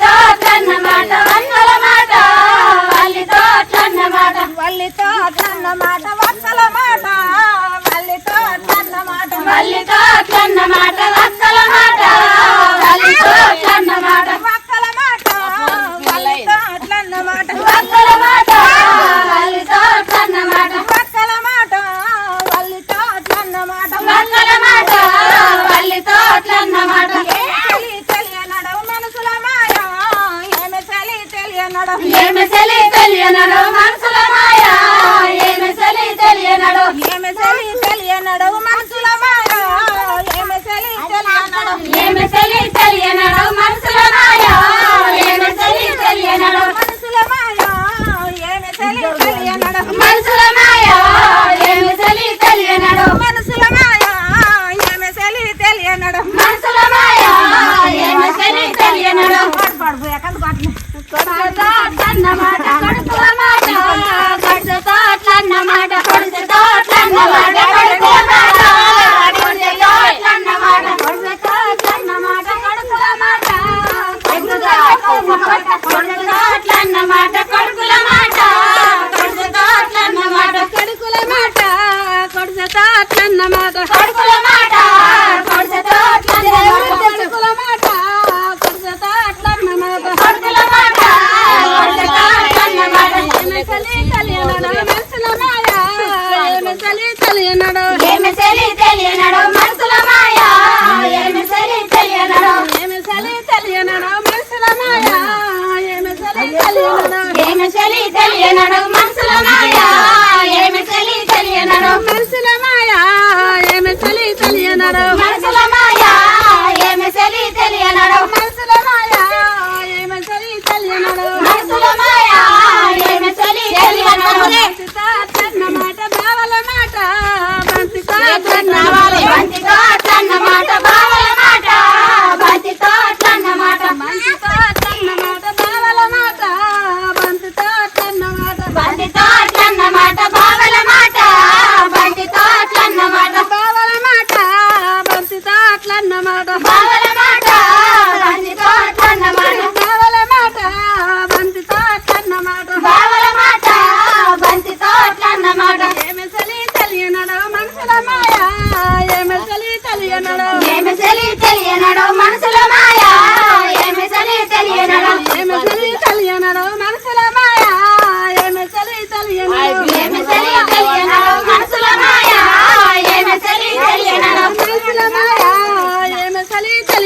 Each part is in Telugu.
తాతన్న మాట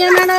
ಏನಾನ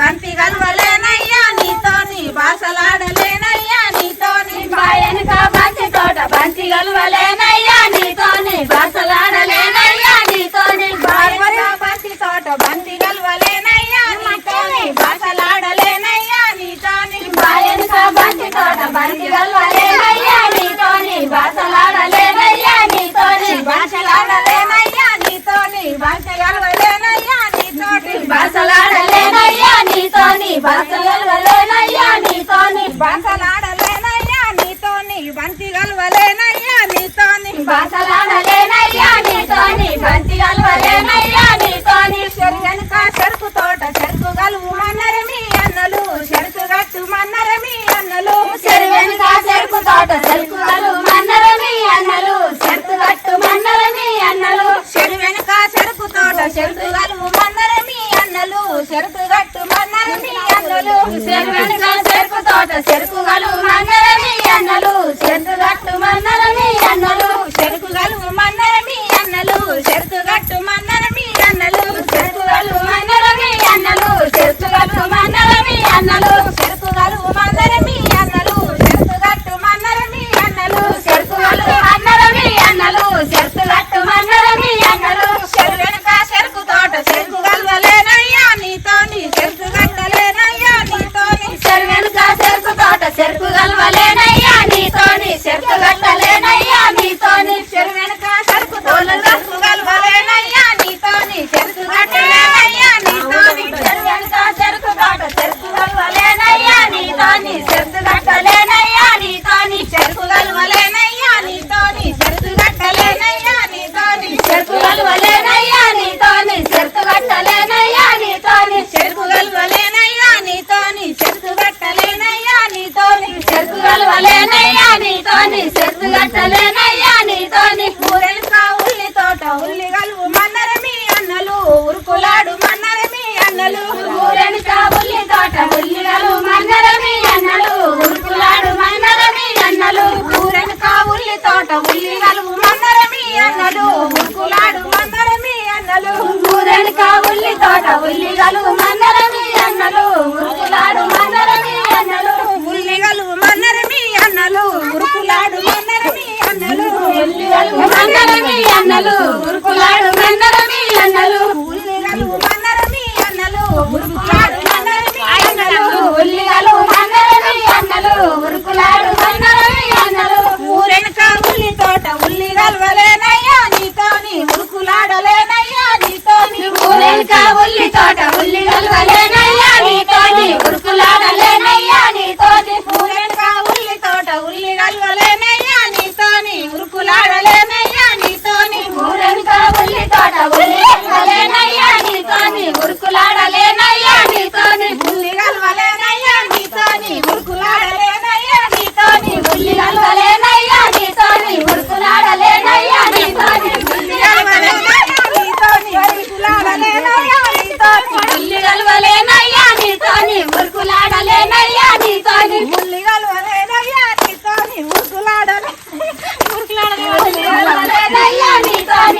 关饼干了。అన్నలు ఊరని తోట బుల్లినలు మన్నరమి అన్నలు ఉరుకులాడు అన్నలు కావుల్లి తోట బుల్లినలు మన్నరమి అన్నలు ఉరుకులాడు మన్నరమి தோட்ட முள்ளிகள் வல்ல